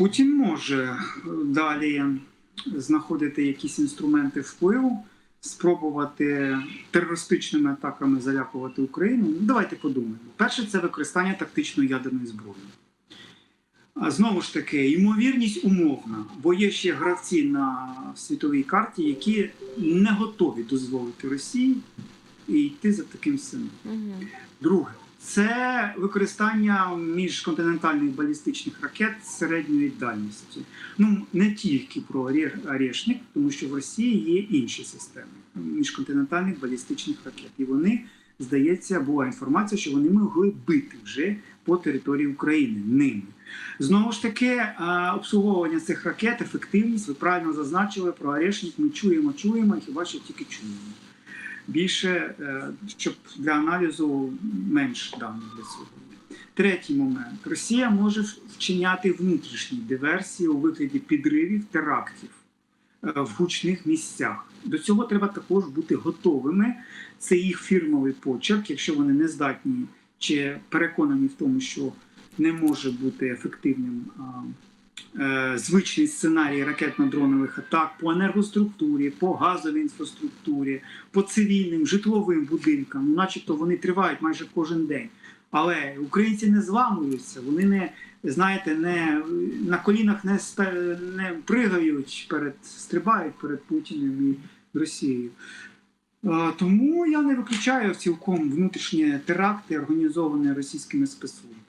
Путін може е, далі знаходити якісь інструменти впливу, спробувати терористичними атаками залякувати Україну. Ну, давайте подумаємо. Перше, це використання тактичної ядерної зброї. А знову ж таки, ймовірність умовна, бо є ще гравці на світовій карті, які не готові дозволити Росії йти за таким. Мгм. Друге, це використання міжконтинентальних балістичних ракет середньої дальності. Ну не тільки про Оре- Орешник, тому що в Росії є інші системи міжконтинентальних балістичних ракет. І вони, здається, була інформація, що вони могли бити вже по території України ними. Знову ж таки, обслуговування цих ракет, ефективність, ви правильно зазначили про Орешник. Ми чуємо, чуємо, і хіба що тільки чуємо більше, е, щоб для аналізу менш даних для цього. Третій момент: Росія може вчиняти внутрішні диверсії у вигляді підривів, терактів е, в гучних місцях. До цього треба також бути готовими. Це їх фірмовий почерк, якщо вони не здатні чи переконані в тому, що не може бути ефективним звичний сценарій ракетно-дронових атак по енергоструктурі, по газовій інфраструктурі, по цивільним житловим будинкам, ну, начебто вони тривають майже кожен день. Але українці не зламуються, вони не знаєте, не на колінах не, не пригають перед стрибають перед Путіним і Росією. Е, Тому я не виключаю цілком внутрішні теракти, організовані російськими спецслужбами.